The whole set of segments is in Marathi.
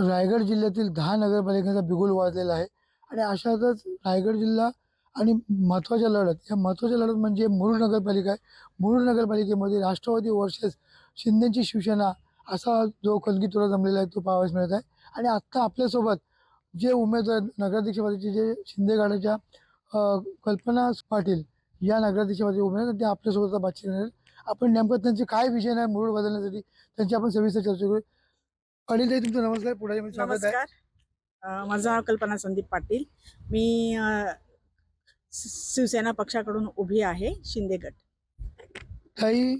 रायगड जिल्ह्यातील दहा नगरपालिकांचा बिगुल वाजलेला आहे. आणि अशातच रायगड जिल्हा आणि महत्त्वाच्या लढत या महत्त्वाच्या लढत म्हणजे मुरुड नगरपालिका आहे. मुरुड नगरपालिकेमध्ये राष्ट्रवादी वर्सेस शिंदेची शिवसेना असा जो कलगीतुरा जमलेला आहे तो पाहावयास मिळत आहे. आणि आत्ता आपल्यासोबत जे उमेदवार नगराध्यक्षपदाचे जे शिंदे गटाच्या कल्पना पाटील या नगराध्यक्षपदाचे उमेदवार आहेत, ते आपल्यासोबत बातचीत करणार आपण नेमकं त्यांचे काय विजन आहे मुरुड बदलण्यासाठी त्यांची आपण सविस्तर चर्चा करू. अनिल तुमचं नमस्कार. पुढे स्वागत आहे. नमस्कार. अ, माझं नाव कल्पना संदीप पाटील. मी अ, स- शिवसेना पक्षाकडून उभी आहे शिंदे गट. ताई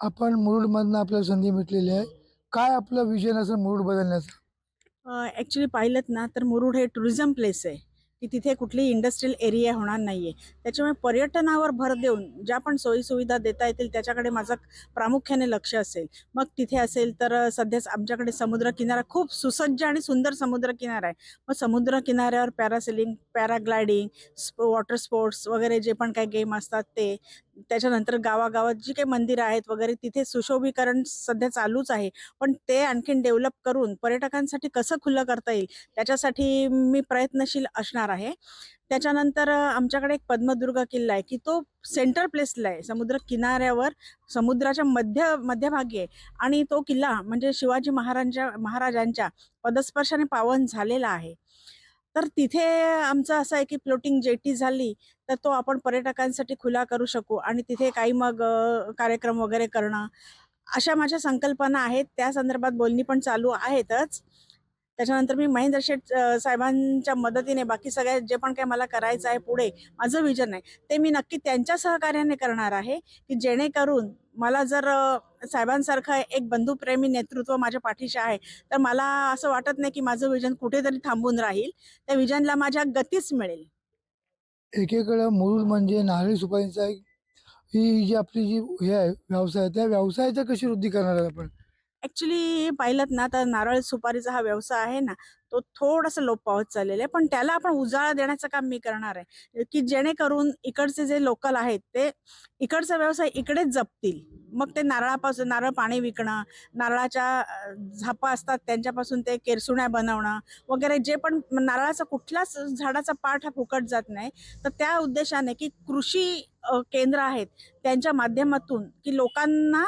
आपण मुरुडमधनं आपल्याला संधी भेटलेली आहे. काय आपलं विजन असेल मुरुड बदलण्याचं? ॲक्च्युली पाहिलं ना तर मुरुड हे टुरिझम प्लेस आहे. की तिथे कुठली इंडस्ट्रियल एरिया होणार नाही आहे त्याच्यामुळे पर्यटनावर भर देऊन ज्या पण सोयीसुविधा देता येतील त्याच्याकडे माझं प्रामुख्याने लक्ष असेल. मग तिथे असेल तर सध्याच आमच्याकडे समुद्रकिनारा खूप सुसज्ज आणि सुंदर समुद्रकिनारा आहे. मग समुद्रकिनाऱ्यावर पॅरासेलिंग पॅराग्लायडिंग स्पो वॉटर स्पोर्ट्स वगैरे जे पण काही गेम असतात ते त्याच्यानंतर गावागावात जी काही मंदिरं आहेत वगैरे तिथे सुशोभीकरण सध्या चालूच आहे. पण ते आणखीन डेव्हलप करून पर्यटकांसाठी कसं खुलं करता येईल त्याच्यासाठी मी प्रयत्नशील असणार आहे. त्याच्यानंतर आमच्याकडे एक पद्मदुर्ग किल्ला आहे की तो सेंटर प्लेसला आहे. समुद्र किनाऱ्यावर समुद्राच्या मध्य मध्यभागी आहे. आणि तो किल्ला म्हणजे शिवाजी महाराजांच्या महाराजांच्या पदस्पर्शाने पावन झालेला आहे. तर तिथे आमचं असं आहे की फ्लोटिंग जेटी झाली तर तो आपण पर्यटकांसाठी खुला करू शकू आणि तिथे काही मग कार्यक्रम वगैरे करणं. अशा माझ्या संकल्पना आहेत. त्या संदर्भात बोलणी पण चालू आहेतच. त्याच्यानंतर मी महेंद्र शेठ साहेबांच्या मदतीने बाकी सगळ्या जे पण काही मला करायचं आहे पुढे माझं विजन आहे ते मी नक्की त्यांच्या सहकार्याने करणार आहे की जेणेकरून मला जर साहेबांसारखं एक बंधुप्रेमी नेतृत्व माझ्या पाठीशी आहे तर मला असं वाटत नाही की माझं विजन कुठेतरी थांबून राहील. त्या विजनला माझ्या गतीच मिळेल. एकेकडं मूळ म्हणजे नारळी सुपारीचा ही जी आपली जी हे आहे व्यवसाय त्या व्यवसायाचा कशी वृद्धी करणार आहे आपण? ॲक्च्युली पाहिलं ना तर नारळ सुपारीचा हा व्यवसाय आहे ना तो थोडासा लोप पावत चाललेला आहे. पण त्याला आपण उजाळा देण्याचं काम मी करणार आहे की जेणेकरून इकडचे जे लोकल आहेत ते इकडचा व्यवसाय इकडेच जपतील. मग ते नारळापासून नारळ पाणी विकणं नारळाच्या झापा असतात त्यांच्यापासून ते केरसुण्या बनवणं वगैरे जे पण नारळाचा कुठलाच झाडाचा पाठ हा फुकट जात नाही. तर त्या उद्देशाने की कृषी केंद्र आहेत त्यांच्या माध्यमातून की लोकांना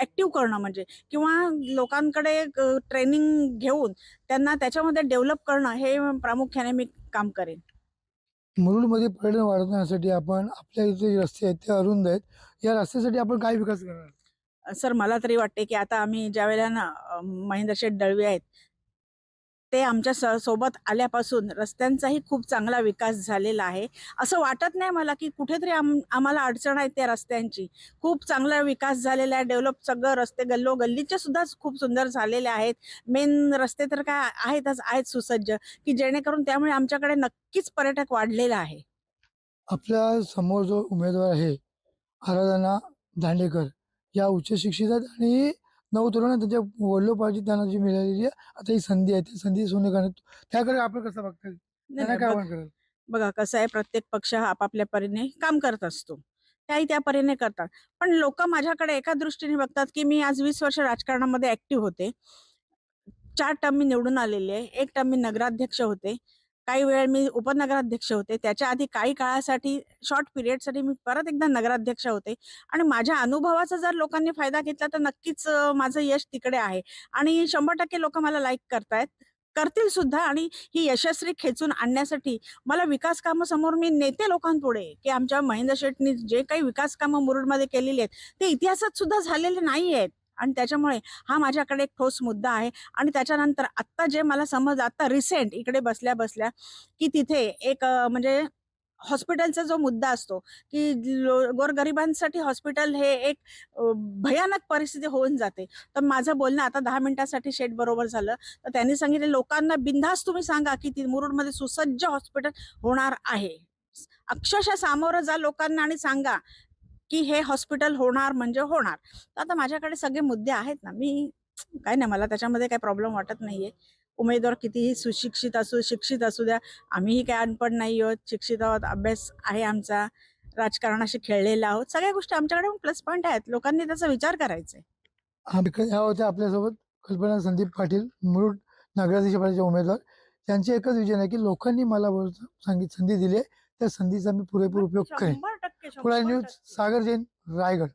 ऍक्टिव्ह करणं म्हणजे. किंवा लोकांकडे ट्रेनिंग घेऊन त्यांना त्याच्यामध्ये डेव्हलप करणं हे प्रामुख्याने मी काम करेन. मुरुडमध्ये पर्यटन वाढवण्यासाठी आपण आपल्या इथे जे रस्ते आहेत ते अरुंद आहेत. या रस्त्यासाठी आपण काय विकास करणार? सर मला तरी वाटते की आता आम्ही ज्या वेळेला ना महेंद्र शेठ दळवे आहेत ते आमच्या स- सोबत आल्यापासून रस्त्यांचाही खूप चांगला विकास झालेला आहे. असं वाटत नाही मला की कुठेतरी आम आम्हाला अडचण आहे त्या रस्त्यांची. खूप चांगला विकास झालेला आहे. डेव्हलप सगळं रस्ते गल्लो गल्लीचे सुद्धा खूप सुंदर झालेले आहेत. मेन रस्ते तर काय आहेतच आहेत सुसज्ज. की जेणेकरून त्यामुळे आमच्याकडे नक्कीच पर्यटक वाढलेला आहे. आपल्यासमोर जो उमेदवार आहे आराधना दांडेकर या उच्च शिक्षित आहेत आणि नऊ तरुण त्यांच्या वडिलोपार्जित त्यांना जी मिळालेली आहे आता ही संधी आहे ती संधी सोने करण्यात त्याकडे आपण कसं बघता त्यांना काय बघ- आव्हान कराल? बघा कसं आहे प्रत्येक पक्ष हा आपापल्या परीने काम करत असतो. त्याही त्या परीने करतात. पण लोक माझ्याकडे एका दृष्टीने बघतात की मी आज वीस वर्ष राजकारणामध्ये ऍक्टिव्ह होते. चार टर्म मी निवडून आलेली आहे. एक टर्म मी नगराध्यक्ष होते. काही वेळ मी उपनगराध्यक्ष होते. त्याच्या आधी काही काळासाठी शॉर्ट पिरियडसाठी मी परत एकदा नगराध्यक्ष होते. आणि माझ्या अनुभवाचा जर लोकांनी फायदा घेतला तर नक्कीच माझं यश तिकडे आहे. आणि शंभर टक्के लोक मला लाईक करतायत. करतील सुद्धा आणि ही यशस्वी खेचून आणण्यासाठी मला विकास कामं समोर मी नेते लोकांपुढे की आमच्या महेंद्र शेटनी जे काही विकास कामं मुरुडमध्ये केलेली आहेत ते इतिहासात सुद्धा झालेले नाही आहेत आणि त्याच्यामुळे हा माझ्याकडे एक ठोस मुद्दा आहे. आणि त्याच्यानंतर आत्ता जे मला समज आता रिसेंट इकडे बसल्या बसल्या की तिथे एक म्हणजे हॉस्पिटलचा जो मुद्दा असतो की लो- गोरगरिबांसाठी हॉस्पिटल हे एक भयानक परिस्थिती होऊन जाते. तर माझं बोलणं आता दहा मिनिटासाठी शेट बरोबर झालं. तर त्यांनी सांगितले लोकांना बिनधास्त तुम्ही सांगा की ती मुरुडमध्ये सुसज्ज हॉस्पिटल होणार आहे. अक्षरशः सामोरं जा लोकांना आणि सांगा की हे हॉस्पिटल होणार म्हणजे होणार. तर आता माझ्याकडे सगळे मुद्दे आहेत ना. मी काय नाही मला त्याच्यामध्ये काही प्रॉब्लेम वाटत नाहीये. उमेदवार कितीही सुशिक्षित असू शिक्षित असू द्या. आम्हीही काही अनपढ नाही आहोत शिक्षित आहोत अभ्यास आहे आमचा. राजकारणाशी खेळलेला आहोत. सगळ्या गोष्टी आमच्याकडे प्लस पॉईंट आहेत. लोकांनी त्याचा विचार करायचा आहे. आम्ही ह्या होत्या आपल्यासोबत कल्पना संदीप पाटील मुरुड नगराध्यक्षपदाचे उमेदवार. त्यांचे एकच विजन आहे की लोकांनी मला सांगित संधी दिली आहे. त्या संधीचा मी पुरेपूर उपयोग करेन. पुढे न्यूज. सागर जैन रायगड